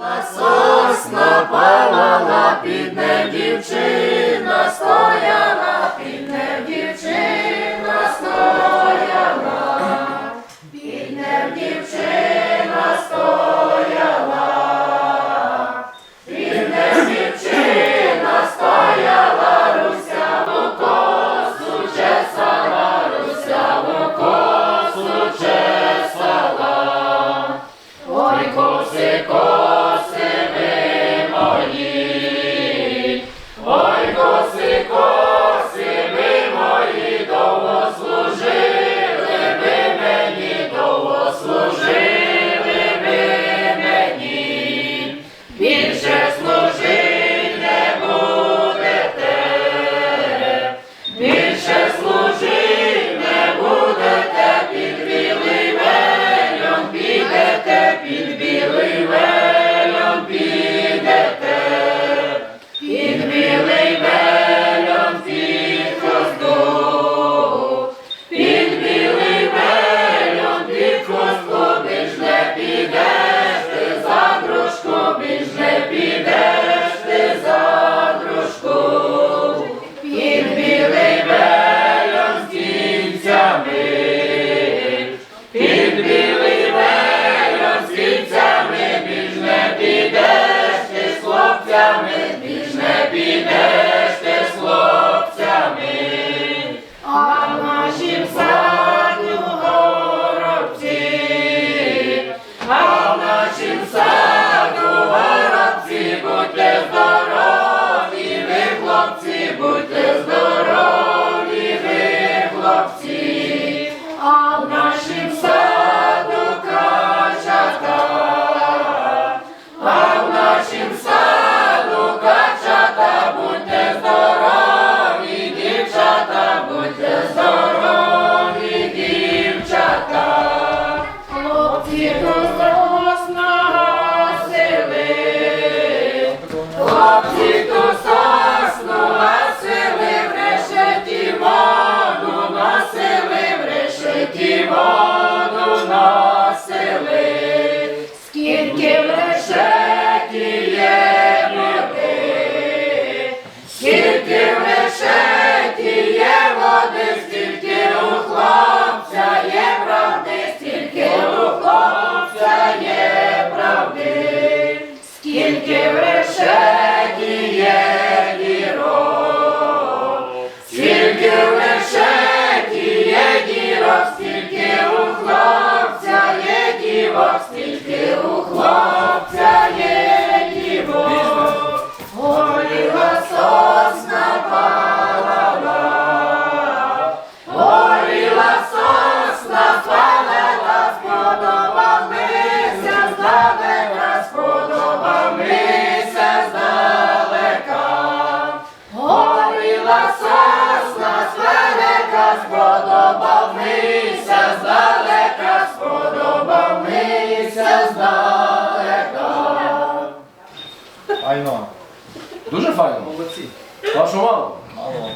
Bless хлопцями, більш не підеш ти з хлопцями, а в нашім саду горобці, а в нашім саду горобці, будьте здорові, ви хлопці, будьте здорові, ви хлопці, а в нашім саду краща, а в нашім саду. сподобав мися, здалека сподобав Дуже файно. Молодці. Вашу мало? Мало.